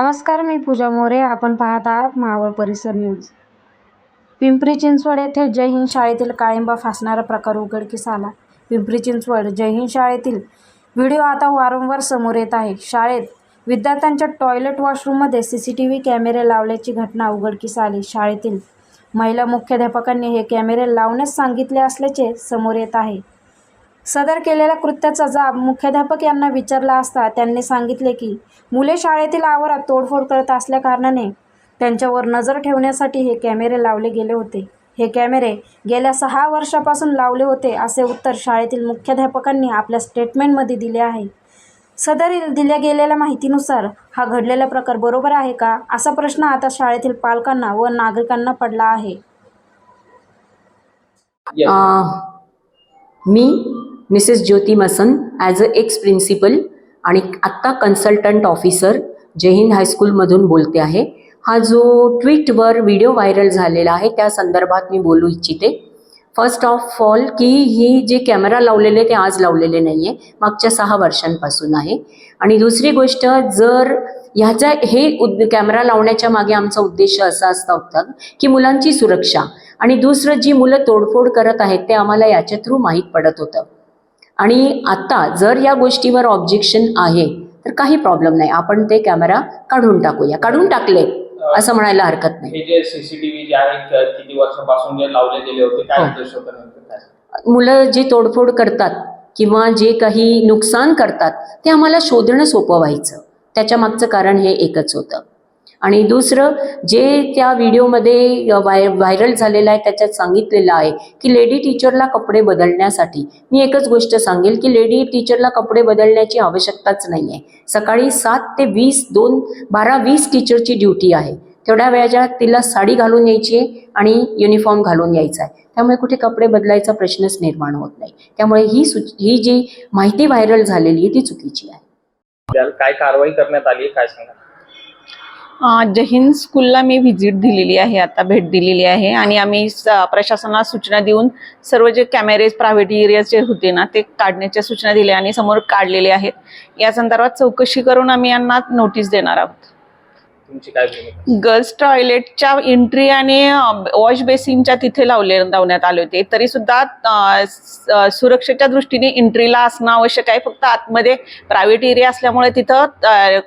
नमस्कार मी पूजा मोरे. आपण पाहत आहात मावळ परिसर न्यूज. पिंपरी चिंचवड येथे जय हिंद शाळेतील काळिंबा फासणारा प्रकार उघडकीस आला. पिंपरी चिंचवड जय हिंद शाळेतील व्हिडिओ आता वारंवार समोर येत आहे. शाळेत विद्यार्थ्यांच्या टॉयलेट वॉशरूममध्ये सी सी टी व्ही कॅमेरे लावल्याची घटना उघडकीस आली. शाळेतील महिला मुख्याध्यापकांनी हे कॅमेरे लावण्यास सांगितले असल्याचे समोर येत आहे. सदर केलेल्या कृत्याचा जाब मुख्याध्यापक यांना विचारला असता त्यांनी सांगितले की मुले शाळेतील आवारात तोडफोड करत असल्याकारणाने त्यांच्यावर नजर ठेवण्यासाठी हे कॅमेरे लावले गेले होते. हे कॅमेरे गेल्या सहा वर्षापासून लावले होते असे उत्तर शाळेतील मुख्याध्यापकांनी आपल्या स्टेटमेंटमध्ये दिले आहे. सदरील दिल्या गेलेल्या माहितीनुसार हा घडलेला प्रकार बरोबर आहे का असा प्रश्न आता शाळेतील पालकांना व नागरिकांना पडला आहे. मी Mrs Jyoti Masan as a ex principal आणि आत्ता कन्सल्टंट ऑफिसर जय हिंद हायस्कूलमधून बोलते आहे. हा जो ट्विटवर व्हिडिओ व्हायरल झालेला आहे त्या संदर्भात मी बोलू इच्छिते. फर्स्ट ऑफ ऑल की ही जे कॅमेरा लावलेले ते आज लावलेले नाही आहे मागच्या सहा वर्षांपासून आहे. आणि दुसरी गोष्ट जर ह्याचा हे उद कॅमेरा लावण्याच्या मागे आमचा उद्देश असा असता होता की मुलांची सुरक्षा. आणि दुसरं जी मुलं तोडफोड करत आहेत ते आम्हाला याच्या थ्रू माहीत पडत होतं. आणि आता जर या गोष्टीवर ऑब्जेक्शन आहे तर काही प्रॉब्लेम नाही. आपण ते कॅमेरा काढून टाकूया. काढून टाकले असं म्हणायला हरकत नाही. हे जे सीसीटीव्ही जे आहेत किती वर्षापासून जे लावले गेले होते काय हो. उद्देश मुलं जे तोडफोड करतात किंवा जे काही नुकसान करतात ते आम्हाला शोधणं सोपं व्हायचं. त्याच्या मागचं कारण हे एकच होतं. आणि दुसरं जे त्या व्हिडिओमध्ये वाय व्हायरल झालेलं आहे त्याच्यात सांगितलेलं आहे की लेडी टीचरला कपडे बदलण्यासाठी. मी एकच गोष्ट सांगेल की लेडी टीचरला कपडे बदलण्याची आवश्यकताच नाही आहे सकाळी सात ते वीस दोन बारा वीस टीचरची ड्युटी आहे. तेवढ्या वेळाच्या तिला साडी घालून यायची आहे आणि युनिफॉर्म घालून यायचा आहे. त्यामुळे कुठे कपडे बदलायचा प्रश्नच निर्माण होत नाही. त्यामुळे ही ही जी माहिती व्हायरल झालेली आहे ती चुकीची आहे. काय कारवाई करण्यात आली काय सांगा जहीन हिंद स्कूलला मी व्हिजिट दिलेली आहे आता भेट दिलेली आहे. आणि आम्ही स- प्रशासनाला सूचना देऊन सर्व जे कॅमेरेज प्रायव्हेट एरियाचे होते ना ते काढण्याच्या सूचना दिल्या आणि समोर काढलेले आहेत. या संदर्भात चौकशी करून आम्ही यांना नोटीस देणार आहोत. तुमची काय गर्ल्स टॉयलेटच्या एंट्री आणि वॉश बेसिनच्या तिथे लावले लावण्यात आले होते. तरी सुद्धा सुरक्षेच्या दृष्टीने एंट्रीला असणं आवश्यक आहे. फक्त आतमध्ये प्रायव्हेट एरिया असल्यामुळे तिथं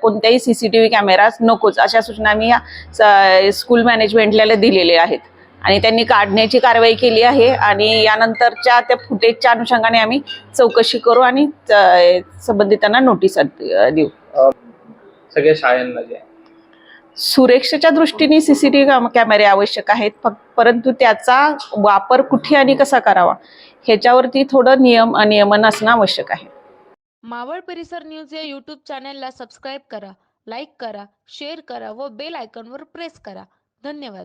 कोणत्याही C C T V cameras नकोच. अशा सूचना आम्ही स- स्कूल मॅनेजमेंटला दिलेल्या आहेत. आणि त्यांनी काढण्याची कारवाई केली आहे. आणि यानंतरच्या त्या फुटेजच्या अनुषंगाने आम्ही चौकशी करू आणि संबंधितांना नोटीस देऊ. सगळ्या आहे. सुरक्षेच्या दृष्टीने सीसीटीव्ही कॅमेरे आवश्यक आहेत. फक्त परंतु त्याचा वापर कुठे आणि कसा करावा? ह्याच्यावरती थोडं नियम नियमन असणं आवश्यक आहे. मावळ परिसर न्यूज या यूट्यूब चॅनलला सबस्क्राईब करा लाईक करा शेअर करा व बेल आयकॉनवर प्रेस करा. धन्यवाद.